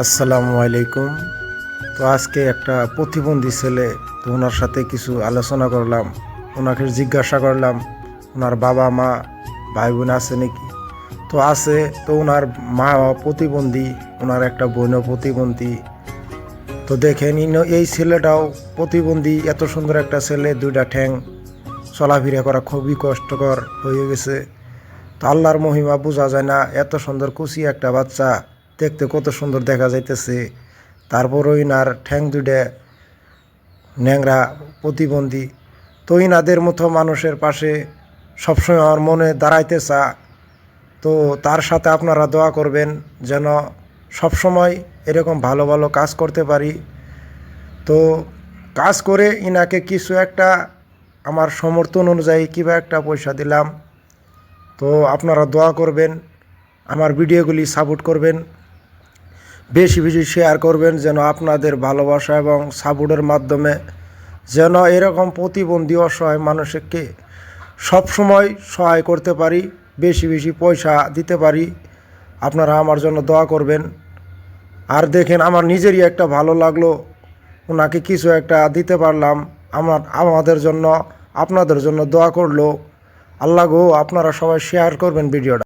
আসসালামু আলাইকুম। তো আজকে একটা প্রতিবন্ধী ছেলে, তো ওনার সাথে কিছু আলোচনা করলাম, ওনাকে জিজ্ঞাসা করলাম, ওনার বাবা, মা ভাই বোন আছে নাকি? তো আছে, তো ওনার মা প্রতিবন্ধী, ওনার একটা বোনও প্রতিবন্ধী। তো দেখেন এই ছেলেটাও প্রতিবন্ধী, এত সুন্দর একটা ছেলে, দুইটা ঠ্যাং, চলাফেরা করা খুবই কষ্টকর হয়ে গেছে। তো আল্লাহর মহিমা বোঝা যায় না, এত সুন্দর কুচি একটা বাচ্চা দেখতে কত সুন্দর দেখা যাইতেছে। তারপর ইনার ঠ্যাং দুইটা ন্যাংরা প্রতিবন্ধী। তো ইনাদের মতো মানুষের পাশে সবসময় আমার মনে দাঁড়াইতে চা তো তার সাথে আপনারা দোয়া করবেন যেন সবসময় এরকম ভালো ভালো কাজ করতে পারি। তো কাজ করে ইনাকে কিছু একটা আমার সমর্থন অনুযায়ী কিবা একটা পয়সা দিলাম। তো আপনারা দোয়া করবেন, আমার ভিডিওগুলি সাপোর্ট করবেন। বেশি বেশি শেয়ার করবেন যেন আপনাদের ভালোবাসা এবং সাপোর্টের মাধ্যমে যেন এরকম প্রতিবন্ধী অসহায় মানুষকে সবসময় সহায় করতে পারি, বেশি বেশি পয়সা দিতে পারি। আপনারা আমার জন্য দোয়া করবেন। আর দেখেন, আমার নিজেরই একটা ভালো লাগল। ওনাকে কিছু একটা দিতে পারলাম। আমার, আমাদের জন্য, আপনাদের জন্য দোয়া করল। আল্লাহ গো, আপনারা সবাই শেয়ার করবেন ভিডিওটা।